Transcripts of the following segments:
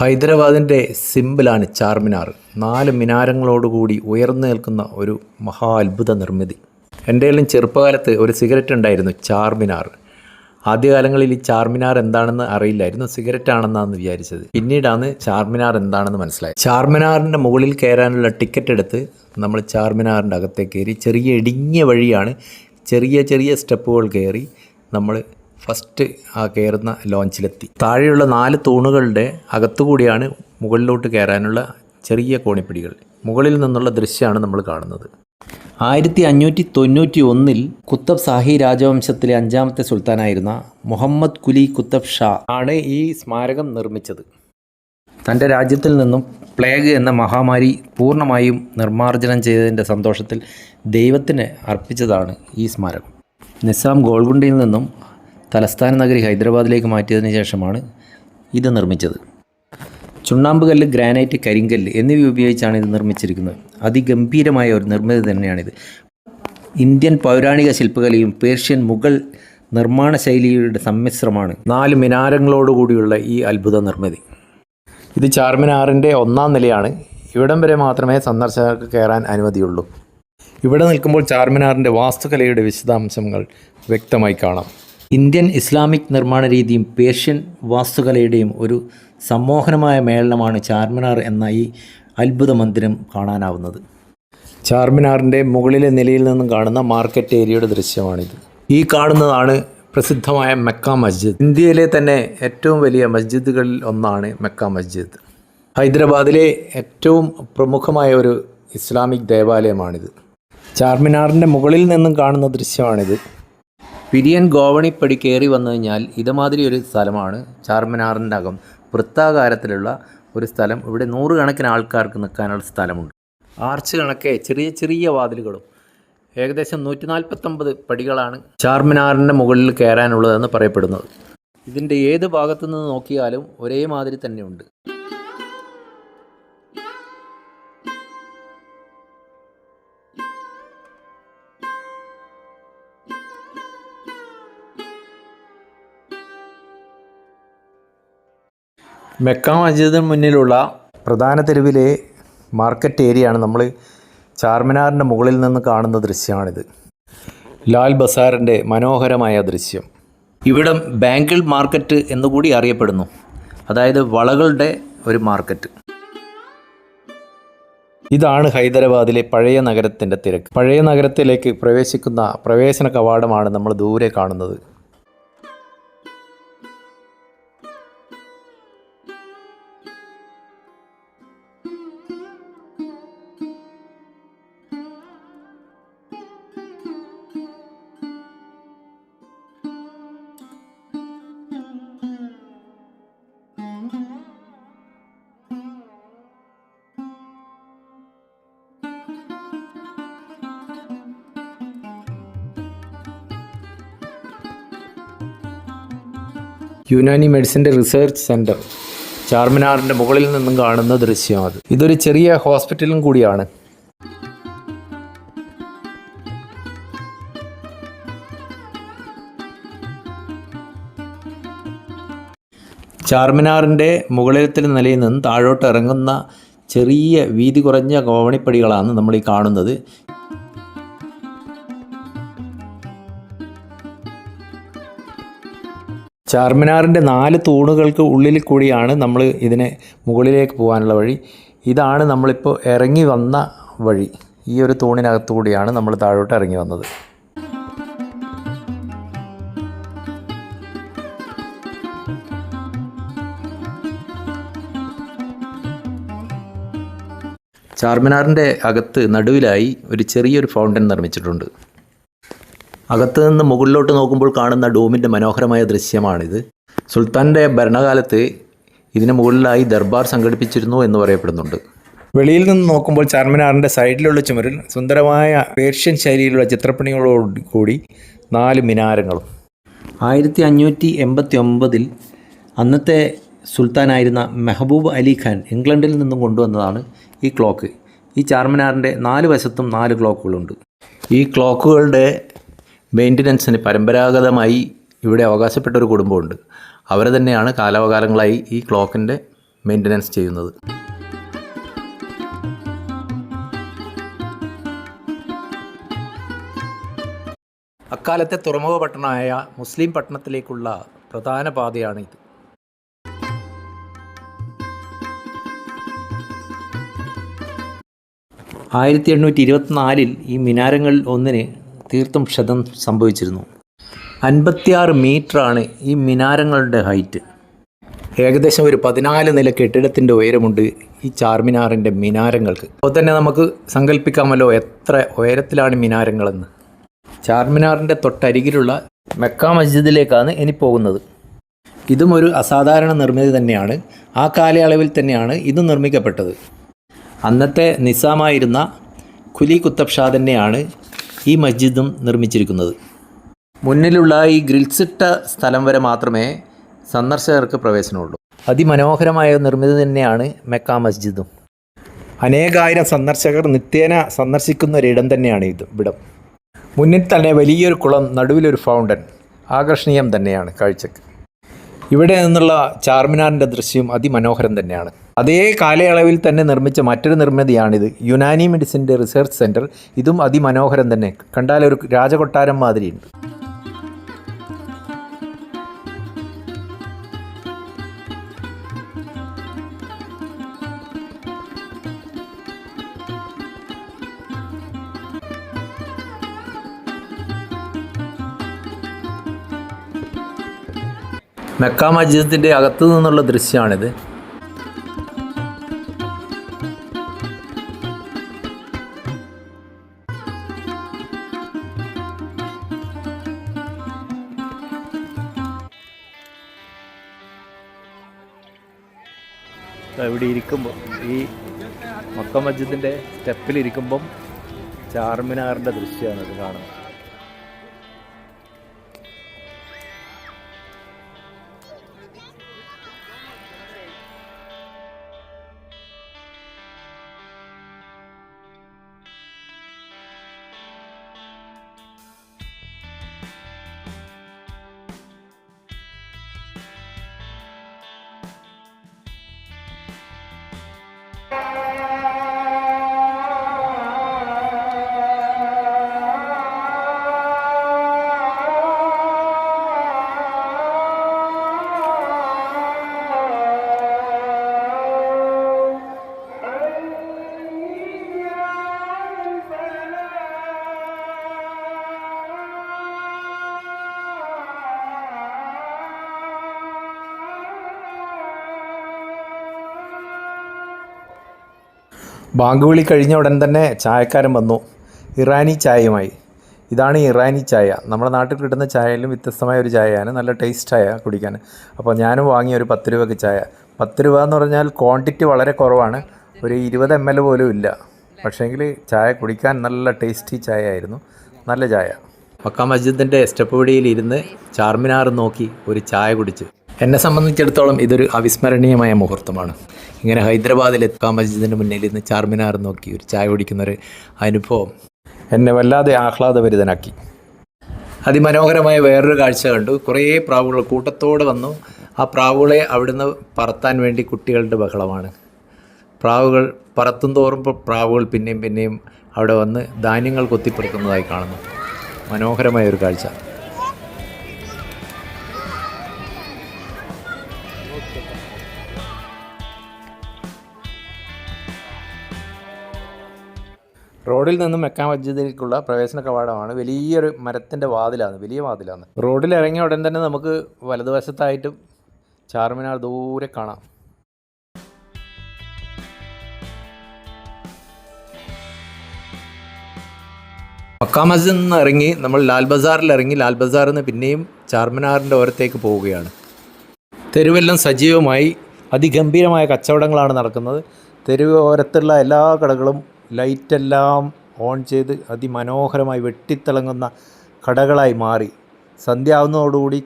ഹൈദരാബാദിന്റെ സിമ്പിളാണ് ചാർമിനാർ. നാല് മിനാരങ്ങളോടുകൂടി ഉയർന്നു നിൽക്കുന്ന ഒരു മഹാ അത്ഭുത നിർമ്മിതി. എന്റെ എല്ലാം ചെറുപ്പകാലത്ത് ഒരു സിഗരറ്റ് ഉണ്ടായിരുന്നു ചാർമിനാർ. ആദ്യകാലങ്ങളിൽ ഈ ചാർമിനാർ എന്താണെന്ന് അറിയില്ലായിരുന്നു സിഗരറ്റ് ആണെന്നാണ് വിചാരിച്ചത്. പിന്നീടാണ് ചാർമിനാർ എന്താണെന്ന് മനസ്സിലായത്. ചാർമിനാറിന്റെ മുകളിൽ കയറാനുള്ള ടിക്കറ്റ് എടുത്ത് നമ്മൾ ചാർമിനാറിന്റെ അകത്തേക്ക് കയറി ചെറിയ ഇടുങ്ങിയ വഴിയാണ് ചെറിയ ചെറിയ സ്റ്റെപ്പുകൾ കയറി നമ്മൾ ഫസ്റ്റ് ആ കയറുന്ന ലോഞ്ചിലെത്തി താഴെയുള്ള നാല് തൂണുകളുടെ അകത്തുകൂടിയാണ് മുകളിലോട്ട് കയറാനുള്ള ചെറിയ കോണിപ്പിടികൾ. മുകളിൽ നിന്നുള്ള ദൃശ്യമാണ് നമ്മൾ കാണുന്നത്. ആയിരത്തി അഞ്ഞൂറ്റി തൊണ്ണൂറ്റി ഒന്നിൽ കുത്തബ് സാഹി രാജവംശത്തിലെ അഞ്ചാമത്തെ സുൽത്താനായിരുന്ന മുഹമ്മദ് കുലി കുത്തബ് ഷാ ആണ് ഈ സ്മാരകം നിർമ്മിച്ചത്. തന്റെ രാജ്യത്തിൽ നിന്നും പ്ലേഗ് എന്ന മഹാമാരി പൂർണമായും നിർമ്മാർജനം ചെയ്തതിന്റെ സന്തോഷത്തിൽ ദൈവത്തിന് അർപ്പിച്ചതാണ് ഈ സ്മാരകം. നിസാം ഗോൾഗുണ്ടയിൽ നിന്നും തലസ്ഥാന നഗരി ഹൈദരാബാദിലേക്ക് മാറ്റിയതിന് ശേഷമാണ് ഇത് നിർമ്മിച്ചത്. ചുണ്ണാമ്പ് കല്ല് ഗ്രാനൈറ്റ് കരിങ്കല്ല് എന്നിവ ഉപയോഗിച്ചാണ് ഇത് നിർമ്മിച്ചിരിക്കുന്നത്. അതിഗംഭീരമായ ഒരു നിർമ്മിതി തന്നെയാണിത്. ഇന്ത്യൻ പൗരാണിക ശില്പകലയും പേർഷ്യൻ മുഗൾ നിർമ്മാണ ശൈലിയുടെ സമ്മിശ്രമാണ് നാല് മിനാരങ്ങളോടുകൂടിയുള്ള ഈ അത്ഭുത നിർമ്മിതി. ഇത് ചാർമിനാറിന്റെ ഒന്നാം നിലയാണ്. ഇവിടം വരെ മാത്രമേ സന്ദർശകർക്ക് കയറാൻ അനുമതിയുള്ളൂ. ഇവിടെ നിൽക്കുമ്പോൾ ചാർമിനാറിന്റെ വാസ്തുകലയുടെ വിശദാംശങ്ങൾ വ്യക്തമായി കാണാം. ഇന്ത്യൻ ഇസ്ലാമിക് നിർമ്മാണ രീതിയും പേർഷ്യൻ വാസ്തുകലയുടെയും ഒരു സമ്മോഹനമായ മേളനമാണ് ചാർമിനാർ എന്ന ഈ അത്ഭുത മന്ദിരം കാണാനാവുന്നത്. ചാർമിനാറിന്റെ മുകളിലെ നിലയിൽ നിന്നും കാണുന്ന മാർക്കറ്റ് ഏരിയയുടെ ദൃശ്യമാണിത്. ഈ കാണുന്നതാണ് പ്രസിദ്ധമായ മെക്ക മസ്ജിദ്. ഇന്ത്യയിലെ തന്നെ ഏറ്റവും വലിയ മസ്ജിദുകളിൽ ഒന്നാണ് മെക്ക മസ്ജിദ്. ഹൈദരാബാദിലെ ഏറ്റവും പ്രമുഖമായ ഒരു ഇസ്ലാമിക് ദേവാലയമാണിത്. ചാർമിനാറിന്റെ മുകളിൽ നിന്നും കാണുന്ന ദൃശ്യമാണിത്. പിരിയൻ ഗോവണിപ്പടി കയറി വന്നു കഴിഞ്ഞാൽ ഇതുമാതിരി ഒരു സ്ഥലമാണ് ചാർമിനാറിന്റെ അകം. വൃത്താകാരത്തിലുള്ള ഒരു സ്ഥലം. ഇവിടെ നൂറുകണക്കിന് ആൾക്കാർക്ക് നിൽക്കാനുള്ള സ്ഥലമുണ്ട്. ആർച്ച് കണക്കെ ചെറിയ ചെറിയ വാതിലുകളും ഏകദേശം നൂറ്റി നാൽപ്പത്തൊമ്പത് പടികളാണ് ചാർമിനാറിന്റെ മുകളിൽ കയറാനുള്ളതെന്ന് പറയപ്പെടുന്നത്. ഇതിന്റെ ഏത് ഭാഗത്തു നിന്ന് നോക്കിയാലും ഒരേ മാതിരി തന്നെയുണ്ട്. മെക്ക മസ്ജിദിന് മുന്നിലുള്ള പ്രധാന തെരുവിലെ മാർക്കറ്റ് ഏരിയയാണ് നമ്മൾ ചാർമിനാറിന്റെ മുകളിൽ നിന്ന് കാണുന്ന ദൃശ്യമാണിത്. ലാൽ ബസാറിന്റെ മനോഹരമായ ദൃശ്യം. ഇവിടം ബാങ്കിൾ മാർക്കറ്റ് എന്നുകൂടി അറിയപ്പെടുന്നു. അതായത് വളകളുടെ ഒരു മാർക്കറ്റ്. ഇതാണ് ഹൈദരാബാദിലെ പഴയ നഗരത്തിന്റെ തിരക്ക്. പഴയ നഗരത്തിലേക്ക് പ്രവേശിക്കുന്ന പ്രവേശന കവാടമാണ് നമ്മൾ ദൂരെ കാണുന്നത്. യുനാനി മെഡിസിന്റെ റിസർച്ച് സെന്റർ ചാർമിനാറിന്റെ മുകളിൽ നിന്നും കാണുന്ന ദൃശ്യം അത് ഇതൊരു ചെറിയ ഹോസ്പിറ്റലും കൂടിയാണ്. ചാർമിനാറിന്റെ മുകളിലത്തെ നിലയിൽ നിന്ന് താഴോട്ട് ഇറങ്ങുന്ന ചെറിയ വീതി കുറഞ്ഞ കോവണിപ്പടികളാണ് നമ്മൾ ഈ കാണുന്നത്. ചാർമിനാറിന്റെ നാല് തൂണുകൾക്ക് ഉള്ളിൽ കൂടിയാണ് നമ്മൾ ഇതിനെ മുകളിലേക്ക് പോകാനുള്ള വഴി. ഇതാണ് നമ്മളിപ്പോൾ ഇറങ്ങി വന്ന വഴി. ഈ ഒരു തൂണിനകത്തുകൂടിയാണ് നമ്മൾ താഴോട്ട് ഇറങ്ങി വന്നത്. ചാർമിനാറിന്റെ അകത്ത് നടുവിലായി ഒരു ചെറിയൊരു ഫൗണ്ടൻ നിർമ്മിച്ചിട്ടുണ്ട്. അകത്ത് നിന്ന് മുകളിലോട്ട് നോക്കുമ്പോൾ കാണുന്ന ഡോമിന്റെ മനോഹരമായ ദൃശ്യമാണിത്. സുൽത്താന്റെ ഭരണകാലത്ത് ഇതിന് മുകളിലായി ദർബാർ സംഘടിപ്പിച്ചിരുന്നു എന്ന് പറയപ്പെടുന്നുണ്ട്. വെളിയിൽ നിന്ന് നോക്കുമ്പോൾ ചാർമിനാറിന്റെ സൈഡിലുള്ള ചുമരിൽ സുന്ദരമായ പേർഷ്യൻ ശൈലിയിലുള്ള ചിത്രപ്പണികളോട് കൂടി നാല് മിനാരങ്ങളും. ആയിരത്തി അഞ്ഞൂറ്റി എൺപത്തി ഒമ്പതിൽ അന്നത്തെ സുൽത്താനായിരുന്ന മെഹബൂബ് അലി ഖാൻ ഇംഗ്ലണ്ടിൽ നിന്നും കൊണ്ടുവന്നതാണ് ഈ ക്ലോക്ക്. ഈ ചാർമിനാറിന്റെ നാല് വശത്തും നാല് ക്ലോക്കുകളുണ്ട്. ഈ ക്ലോക്കുകളുടെ മെയിന്റനൻസിന് പരമ്പരാഗതമായി ഇവിടെ അവകാശപ്പെട്ട ഒരു കുടുംബമുണ്ട്. അവർ തന്നെയാണ് കാലാവകാലങ്ങളായി ഈ ക്ലോക്കിന്റെ മെയിന്റനൻസ് ചെയ്യുന്നത്. അക്കാലത്തെ തുറമുഖ പട്ടണമായ മുസ്ലിം പട്ടണത്തിലേക്കുള്ള പ്രധാന പാതയാണ് ഇത് ആയിരത്തി എണ്ണൂറ്റി ഇരുപത്തിനാലിൽ ഈ മിനാരങ്ങളിൽ ഒന്നിന് തീർത്തും ക്ഷതം സംഭവിച്ചിരുന്നു. അൻപത്തിയാറ് മീറ്ററാണ് ഈ മിനാരങ്ങളുടെ ഹൈറ്റ്. ഏകദേശം ഒരു പതിനാല് നില കെട്ടിടത്തിന്റെ ഉയരമുണ്ട് ഈ ചാർമിനാറിന്റെ മിനാരങ്ങൾക്ക്. അപ്പോൾ തന്നെ നമുക്ക് സങ്കല്പിക്കാമല്ലോ എത്ര ഉയരത്തിലാണ് മിനാരങ്ങളെന്ന്. ചാർമിനാറിന്റെ തൊട്ടരികിലുള്ള മെക്ക മസ്ജിദിലേക്കാണ് ഇനി പോകുന്നത്. ഇതും ഒരു അസാധാരണ നിർമ്മിതി തന്നെയാണ്. ആ കാലയളവിൽ തന്നെയാണ് ഇത് നിർമ്മിക്കപ്പെട്ടത്. അന്നത്തെ നിസാമായിരുന്ന കുലി കുത്തബ് ഷാ തന്നെയാണ് ഈ മസ്ജിദും നിർമ്മിച്ചിരിക്കുന്നത്. മുന്നിലുള്ള ഈ ഗ്രിൽസിട്ട സ്ഥലം വരെ മാത്രമേ സന്ദർശകർക്ക് പ്രവേശനമുള്ളൂ. അതിമനോഹരമായ നിർമ്മിതി തന്നെയാണ് മെക്ക മസ്ജിദും. അനേകായിരം സന്ദർശകർ നിത്യേന സന്ദർശിക്കുന്ന ഒരിടം തന്നെയാണ് ഇത് ഇവിടം. മുന്നിൽ തന്നെ വലിയൊരു കുളം നടുവിലൊരു ഫൗണ്ടൻ. ആകർഷണീയം തന്നെയാണ് കാഴ്ചക്ക്. ഇവിടെ നിന്നുള്ള ചാർമിനാറിന്റെ ദൃശ്യം അതിമനോഹരം തന്നെയാണ്. അതേ കാലയളവിൽ തന്നെ നിർമ്മിച്ച മറ്റൊരു നിർമ്മിതിയാണിത്. യുനാനി മെഡിസിന്റെ റിസർച്ച് സെന്റർ ഇതും അതിമനോഹരം തന്നെ. കണ്ടാൽ ഒരു രാജകൊട്ടാരം മാതിരിയുണ്ട്. മെക്ക മസ്ജിദിന്റെ അകത്തു നിന്നുള്ള ദൃശ്യമാണിത്. ഇവിടെ ഇരിക്കുമ്പോൾ ഈ മക്ക മസ്ജിദിന്റെ സ്റ്റെപ്പിലിരിക്കുമ്പം ചാർമിനാറിന്റെ ദൃശ്യമാണ് ഇത് കാണുന്നത്. ബാങ്ക് വിളി കഴിഞ്ഞ ഉടൻ തന്നെ ചായക്കാരൻ വന്നു. ഇറാനി ചായയുമായി. ഇതാണ് ഇറാനി ചായ. നമ്മുടെ നാട്ടിൽ കിട്ടുന്ന ചായയിലും വ്യത്യസ്തമായ ഒരു ചായയാണ്. നല്ല ടേസ്റ്റ് ചായ കുടിക്കാൻ. അപ്പോൾ ഞാനും വാങ്ങിയ ഒരു പത്ത് രൂപയ്ക്ക് ചായ. പത്ത് രൂപ എന്ന് പറഞ്ഞാൽ ക്വാണ്ടിറ്റി വളരെ കുറവാണ്. ഒരു ഇരുപത് എം എൽ പോലും ഇല്ല. പക്ഷേങ്കിൽ ചായ കുടിക്കാൻ നല്ല ടേസ്റ്റി ചായ ആയിരുന്നു നല്ല ചായ. മക്ക മസ്ജിദിന്റെ സ്റ്റെപ്പ് പടിയിൽ ഇരുന്ന് ചാർമിനാർ നോക്കി ഒരു ചായ കുടിച്ച്. എന്നെ സംബന്ധിച്ചിടത്തോളം ഇതൊരു അവിസ്മരണീയമായ മുഹൂർത്തമാണ്. ഇങ്ങനെ ഹൈദരാബാദിൽ എത്താൻ മസ്ജിദിന്റെ മുന്നിൽ ഇരുന്ന് ചാർമിനാർ നോക്കി ഒരു ചായ കുടിക്കുന്നൊരു അനുഭവം എന്നെ വല്ലാതെ ആഹ്ലാദഭരിതനാക്കി. അതിമനോഹരമായ വേറൊരു കാഴ്ച കണ്ടു. കുറേ പ്രാവുകൾ കൂട്ടത്തോടെ വന്നു. ആ പ്രാവുകളെ അവിടുന്ന് പറത്താൻ വേണ്ടി കുട്ടികളുടെ ബഹളമാണ്. പ്രാവുകൾ പറത്തും തോറും പ്രാവുകൾ പിന്നെയും പിന്നെയും അവിടെ വന്ന് ധാന്യങ്ങൾ കൊത്തിപ്പെറുക്കുന്നതായി കാണുന്നു. മനോഹരമായ ഒരു കാഴ്ച. റോഡിൽ നിന്നും മെക്കാൻ മസ്ജിദിലേക്കുള്ള പ്രവേശന കവാടമാണ്. വലിയൊരു മരത്തിന്റെ വാതിലാണ് വലിയ വാതിലാണ്. റോഡിൽ ഇറങ്ങിയ ഉടൻ തന്നെ നമുക്ക് വലതുവശത്തായിട്ടും ചാർമിനാർ ദൂരെ കാണാം. മക്കാ നിന്ന് ഇറങ്ങി നമ്മൾ ലാൽ ബസാറിൽ ഇറങ്ങി ലാൽ ബസാറിൽ നിന്ന് പിന്നെയും ചാർമിനാറിന്റെ ഓരത്തേക്ക് പോവുകയാണ്. തെരുവെല്ലാം സജീവമായി അതിഗംഭീരമായ കച്ചവടങ്ങളാണ് നടക്കുന്നത്. തെരുവ് ഓരത്തുള്ള എല്ലാ കടകളും ലൈറ്റെല്ലാം ഓൺ ചെയ്ത് അതിമനോഹരമായി വെട്ടിത്തിളങ്ങുന്ന കടകളായി മാറി. സന്ധ്യ ആവുന്നതോടുകൂടി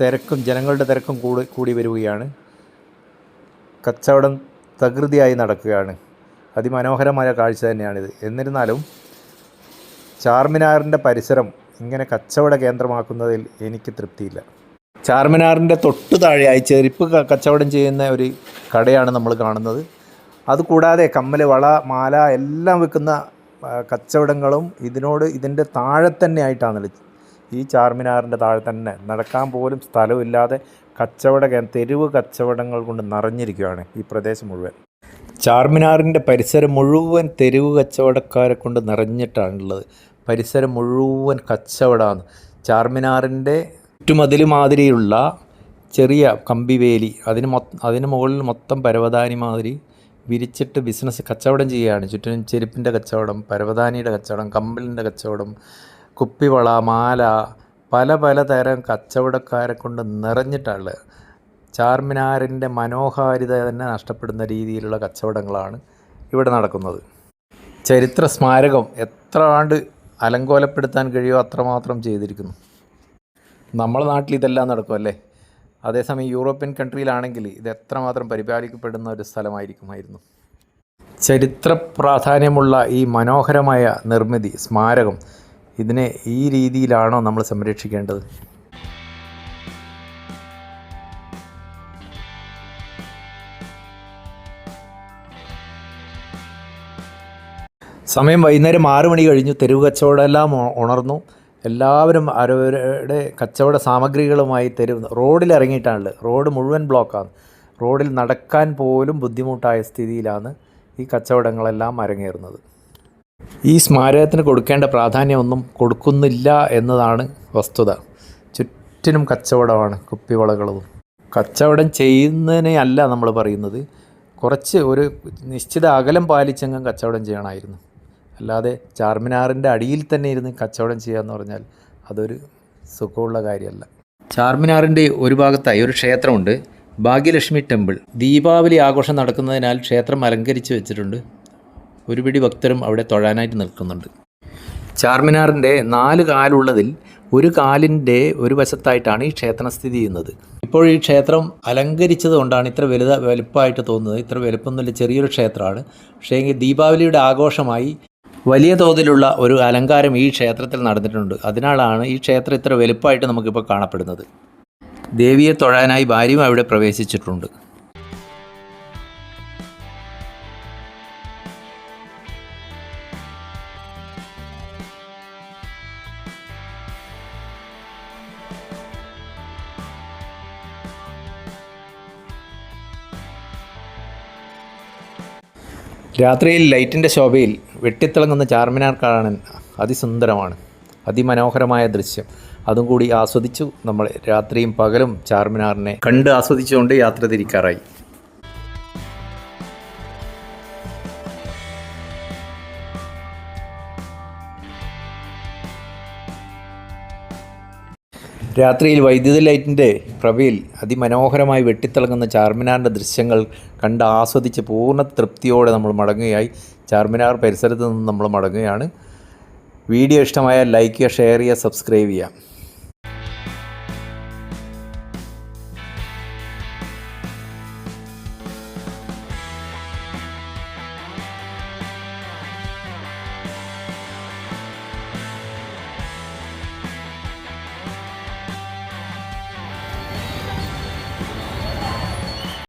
തിരക്കും ജനങ്ങളുടെ തിരക്കും കൂടി കൂടി വരികയാണ്. കച്ചവടം തകൃതിയായി നടക്കുകയാണ്. അതിമനോഹരമായ കാഴ്ച തന്നെയാണിത്. എന്നിരുന്നാലും ചാർമിനാറിന്റെ പരിസരം ഇങ്ങനെ കച്ചവട കേന്ദ്രമാക്കുന്നതിൽ എനിക്ക് തൃപ്തിയില്ല. ചാർമിനാറിന്റെ തൊട്ടു താഴെയായി ചെരുപ്പ് കച്ചവടം ചെയ്യുന്ന ഒരു കടയാണ് നമ്മൾ കാണുന്നത്. അതുകൂടാതെ കമ്മൽ വള മാല എല്ലാം വിൽക്കുന്ന കച്ചവടങ്ങളും ഇതിനോട് ഇതിന്റെ താഴെ തന്നെ ആയിട്ടാണല്ലോ ഈ ചാർമിനാറിന്റെ താഴെ തന്നെ. നടക്കാൻ പോലും സ്ഥലമില്ലാതെ കച്ചവട തെരുവ് കച്ചവടങ്ങൾ കൊണ്ട് നിറഞ്ഞിരിക്കുകയാണ് ഈ പ്രദേശം മുഴുവൻ. ചാർമിനാറിന്റെ പരിസരം മുഴുവൻ തെരുവ് കച്ചവടക്കാരെ കൊണ്ട് നിറഞ്ഞിട്ടാണുള്ളത് പരിസരം മുഴുവൻ കച്ചവടമാണ്. ചാർമിനാറിന്റെ ചുറ്റുമതിൽ മാതിരിയുള്ള ചെറിയ കമ്പിവേലി അതിന് മൊ അതിന് മുകളിൽ മൊത്തം പരവതാനി മാതിരി വിരിച്ചിട്ട് ബിസിനസ് കച്ചവടം ചെയ്യുകയാണ്. ചുറ്റിനും ചെരുപ്പിന്റെ കച്ചവടം പരവതാനിയുടെ കച്ചവടം കമ്പലിന്റെ കച്ചവടം കുപ്പിവള മാല പല പല തരം കച്ചവടക്കാരെ കൊണ്ട് നിറഞ്ഞിട്ടുള്ളത് ചാർമിനാറിന്റെ മനോഹാരിത തന്നെ നഷ്ടപ്പെടുന്ന രീതിയിലുള്ള കച്ചവടങ്ങളാണ് ഇവിടെ നടക്കുന്നത്. ചരിത്ര സ്മാരകം എത്ര ആണ്ട് അലങ്കോലപ്പെടുത്താൻ കഴിയുമോ അത്രമാത്രം ചെയ്തിരിക്കുന്നു. നമ്മളെ നാട്ടിൽ ഇതെല്ലാം നടക്കുമല്ലേ? അതേസമയം യൂറോപ്യൻ കൺട്രിയിലാണെങ്കിൽ ഇത് എത്രമാത്രം പരിപാലിക്കപ്പെടുന്ന ഒരു സ്ഥലമായിരിക്കുമായിരുന്നു. ചരിത്ര പ്രാധാന്യമുള്ള ഈ മനോഹരമായ നിർമ്മിതി സ്മാരകം ഇതിനെ ഈ രീതിയിലാണോ നമ്മൾ സംരക്ഷിക്കേണ്ടത്? സമയം വൈകുന്നേരം ആറു മണി കഴിഞ്ഞു തെരുവ് കച്ചവടമെല്ലാം ഉണർന്നു. എല്ലാവരും അവരവരുടെ കച്ചവട സാമഗ്രികളുമായി റോഡിൽ ഇറങ്ങിയിട്ടാണുള്ളത് റോഡ് മുഴുവൻ ബ്ലോക്കാണ്. റോഡിൽ നടക്കാൻ പോലും ബുദ്ധിമുട്ടായ സ്ഥിതിയിലാണ് ഈ കച്ചവടങ്ങളെല്ലാം അരങ്ങേറുന്നത്. ഈ സ്മാരകത്തിന് കൊടുക്കേണ്ട പ്രാധാന്യമൊന്നും കൊടുക്കുന്നില്ല എന്നതാണ് വസ്തുത. ചുറ്റിനും കച്ചവടമാണ് കുപ്പിവളകളും. കച്ചവടം ചെയ്യുന്നതിനെയല്ല നമ്മൾ പറയുന്നത്. കുറച്ച് ഒരു നിശ്ചിത അകലം പാലിച്ചെങ്കിലും കച്ചവടം ചെയ്യണമായിരുന്നു. അല്ലാതെ ചാർമിനാറിന്റെ അടിയിൽ തന്നെ ഇരുന്ന് കച്ചവടം ചെയ്യുക എന്ന് പറഞ്ഞാൽ അതൊരു സുഖമുള്ള കാര്യമല്ല. ചാർമിനാറിന്റെ ഒരു ഭാഗത്തായി ഒരു ക്ഷേത്രമുണ്ട്. ഭാഗ്യലക്ഷ്മി ടെമ്പിൾ. ദീപാവലി ആഘോഷം നടക്കുന്നതിനാൽ ക്ഷേത്രം അലങ്കരിച്ച് വെച്ചിട്ടുണ്ട്. ഒരുപിടി ഭക്തരും അവിടെ തൊഴാനായിട്ട് നിൽക്കുന്നുണ്ട്. ചാർമിനാറിന്റെ നാല് കാലുള്ളതിൽ ഒരു കാലിന്റെ ഒരു വശത്തായിട്ടാണ് ഈ ക്ഷേത്രം സ്ഥിതി ചെയ്യുന്നത്. ഇപ്പോൾ ഈ ക്ഷേത്രം അലങ്കരിച്ചത് കൊണ്ടാണ് ഇത്ര വലുത വലുപ്പമായിട്ട് തോന്നുന്നത്. ഇത്ര വലുപ്പം നല്ല ചെറിയൊരു ക്ഷേത്രമാണ്. പക്ഷേ ദീപാവലിയുടെ ആഘോഷമായി വലിയ തോതിലുള്ള ഒരു അലങ്കാരം ഈ ക്ഷേത്രത്തിൽ നടന്നിട്ടുണ്ട്. അതിനാലാണ് ഈ ക്ഷേത്രം ഇത്ര വലുപ്പമായിട്ട് നമുക്കിപ്പോൾ കാണപ്പെടുന്നത്. ദേവിയെ തൊഴാനായി ഭാര്യയും അവിടെ പ്രവേശിച്ചിട്ടുണ്ട്. രാത്രിയിൽ ലൈറ്റിന്റെ ശോഭയിൽ വെട്ടിത്തിളങ്ങുന്ന ചാർമിനാർ കാണാൻ അതിസുന്ദരമാണ്. അതിമനോഹരമായ ദൃശ്യം. അതും കൂടി ആസ്വദിച്ചു നമ്മൾ രാത്രിയും പകലും ചാർമിനാറിനെ കണ്ട് ആസ്വദിച്ചുകൊണ്ട് യാത്ര തിരിക്കാറായി. രാത്രിയിൽ വൈദ്യുതി ലൈറ്റിന്റെ പ്രഭയിൽ അതിമനോഹരമായി വെട്ടിത്തിളങ്ങുന്ന ചാർമിനാറിന്റെ ദൃശ്യങ്ങൾ കണ്ട് ആസ്വദിച്ച് പൂർണ തൃപ്തിയോടെ നമ്മൾ മടങ്ങുകയായി. ചാർമിനാർ പരിസരത്ത് നിന്ന് നമ്മൾ മടങ്ങുകയാണ്. വീഡിയോ ഇഷ്ടമായാൽ ലൈക്ക് ചെയ്യുക ഷെയർ ചെയ്യുക സബ്സ്ക്രൈബ് ചെയ്യുക.